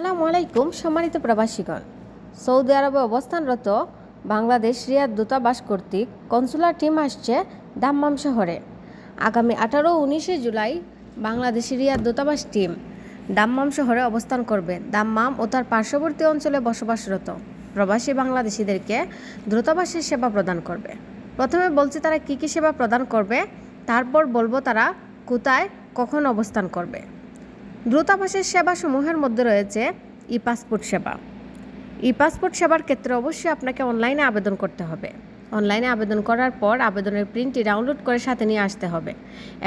আসসালামু আলাইকুম সম্মানিত প্রবাসীগণ। সৌদি আরবে অবস্থানরত বাংলাদেশ রিয়াদ দূতাবাস কর্তৃক কনসুলার টিম আসছে দাম্মাম শহরে। আগামী আঠারো উনিশে জুলাই বাংলাদেশি রিয়াদ দূতাবাস টিম দাম্মাম শহরে অবস্থান করবে। দাম্মাম ও তার পার্শ্ববর্তী অঞ্চলে বসবাসরত প্রবাসী বাংলাদেশিদেরকে দূতাবাসের সেবা প্রদান করবে। প্রথমে বলছি তারা কী কী সেবা প্রদান করবে, তারপর বলব তারা কোথায়, কখন অবস্থান করবে। দ্রুতাবাসের সেবাসমূহের মধ্যে রয়েছে ই পাসপোর্ট সেবা। ই পাসপোর্ট সেবার ক্ষেত্রে অবশ্যই আপনাকে অনলাইনে আবেদন করতে হবে। অনলাইনে আবেদন করার পর আবেদনের প্রিন্টটি ডাউনলোড করে সাথে নিয়ে আসতে হবে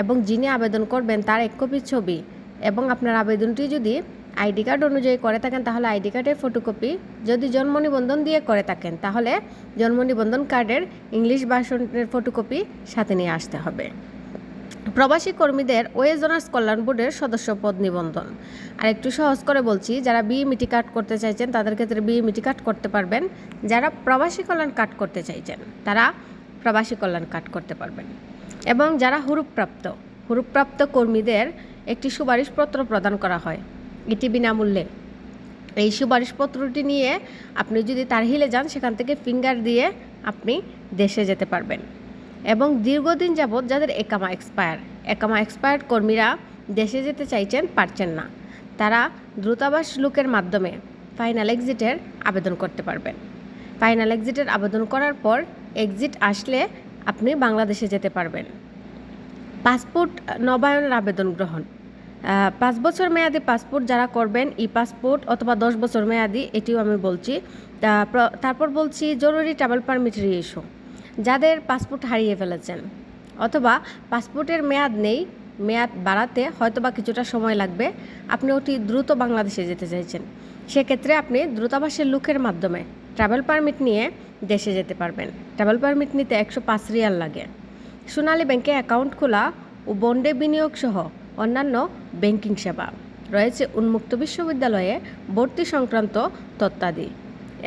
এবং যিনি আবেদন করবেন তার এক কপি ছবি এবং আপনার আবেদনটি যদি আইডি কার্ড অনুযায়ী করে থাকেন তাহলে আইডি কার্ডের ফটোকপি, যদি জন্ম নিবন্ধন দিয়ে করে থাকেন তাহলে জন্ম নিবন্ধন কার্ডের ইংলিশ ভার্সনের ফটোকপি সাথে নিয়ে আসতে হবে। প্রবাসী কর্মীদের ওয়েজ অনার্স কল্যাণ বোর্ডের সদস্য পদ নিবন্ধন। আর একটু সহজ করে বলছি, যারা বিএমিটি কার্ড করতে চাইছেন, তাদের ক্ষেত্রে বিএমিটি কার্ড করতে পারবেন। যারা প্রবাসী কল্যাণ কার্ড করতে চাইছেন, তারা প্রবাসী কল্যাণ কার্ড করতে পারবেন। এবং যারা হুরুপপ্রাপ্ত হুরুপপ্রাপ্ত কর্মীদের একটি সুপারিশপত্র প্রদান করা হয়, এটি বিনামূল্যে। এই সুপারিশপত্রটি নিয়ে আপনি যদি তারহিলে যান, সেখান থেকে ফিঙ্গার দিয়ে আপনি দেশে যেতে পারবেন। এবং দীর্ঘদিন যাবৎ যাদের একামা এক্সপায়ার একামা এক্সপায়ার্ড কর্মীরা দেশে যেতে চাইছেন পারছেন না। তারা দ্রুতাবাস লুকের মাধ্যমে ফাইনাল এক্সিটের আবেদন করতে পারবেন। ফাইনাল এক্সিটের আবেদন করার পর এক্সিট আসলে আপনি বাংলাদেশে যেতে পারবেন। পাসপোর্ট নবায়নের আবেদন গ্রহণ। পাঁচ বছর মেয়াদি পাসপোর্ট যারা করবেন, ই পাসপোর্ট অথবা দশ বছর মেয়াদি, এটিও আমি বলছি। তারপর বলছি জরুরি ট্রাভেল পারমিট রিইস্যু যাদের পাসপোর্ট হারিয়ে ফেলেছেন। অথবা পাসপোর্টের মেয়াদ নেই, মেয়াদ বাড়াতে হয়তোবা কিছুটা সময় লাগবে। আপনি অতি দ্রুত বাংলাদেশে যেতে চাইছেন। সেক্ষেত্রে আপনি দ্রুতাবাসের লুকের মাধ্যমে ট্রাভেল পারমিট নিয়ে দেশে যেতে পারবেন। ট্রাভেল পারমিট নিতে একশো পাঁচ রিয়াল লাগে। সোনালী ব্যাংকে অ্যাকাউন্ট খোলা ও বন্ডে বিনিয়োগ সহ অন্যান্য ব্যাংকিং সেবা। রয়েছে উন্মুক্ত বিশ্ববিদ্যালয়ে ভর্তি সংক্রান্ত তথ্যাদি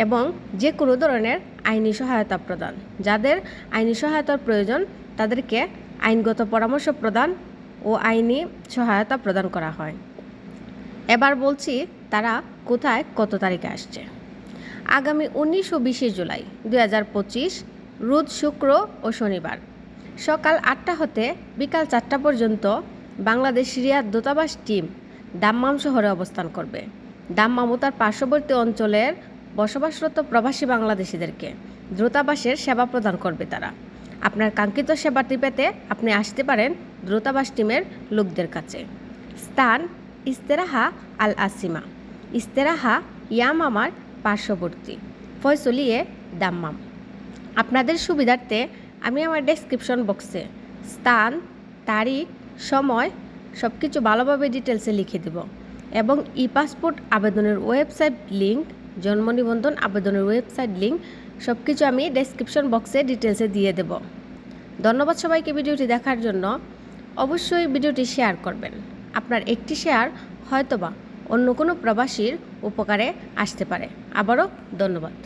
এবং যে কোনো ধরনের আইনি সহায়তা প্রদান। যাদের আইনি সহায়তার প্রয়োজন, তাদেরকে আইনগত পরামর্শ প্রদান ও আইনি সহায়তা প্রদান করা হয়। এবার বলছি তারা কোথায় কত তারিখে আসছে। আগামী উনিশ ও বিশে জুলাই দুই হাজার পঁচিশ, রোজ শুক্র ও শনিবার সকাল আটটা হতে বিকাল চারটা পর্যন্ত বাংলাদেশ রিয়াদ দূতাবাস টিম দাম্মাম শহরে অবস্থান করবে। দাম্মাম ও তার পার্শ্ববর্তী অঞ্চলের বসবাসরত প্রবাসী বাংলাদেশিদেরকে দ্রুতাবাসের সেবা প্রদান করবে তারা। আপনার কাঙ্ক্ষিত সেবাটি পেতে আপনি আসতে পারেন দ্রুতাবাস টিমের লোকদের কাছে। স্থান ইস্তেরাহা আল আসিমা। ইস্তেরাহা ইয়ামামার পার্শ্ববর্তী, ফয়সলিয়ে দাম্মাম। আপনাদের সুবিধার্থে আমি আমার ডেসক্রিপশন বক্সে স্থান, তারিখ, সময় সব কিছু ভালোভাবে ডিটেলসে লিখে দেব এবং ই পাসপোর্ট আবেদনের ওয়েবসাইট লিঙ্ক জন্ম নিবন্ধন, আবেদনের ওয়েবসাইট লিঙ্ক সব কিছু আমি ডেসক্রিপশন বক্সে ডিটেলসে দিয়ে দেব। ধন্যবাদ সবাইকে ভিডিওটি দেখার জন্য। অবশ্যই ভিডিওটি শেয়ার করবেন। আপনার একটি শেয়ার হয়তোবা অন্য কোনো প্রবাসীর উপকারে আসতে পারে। আবারও ধন্যবাদ।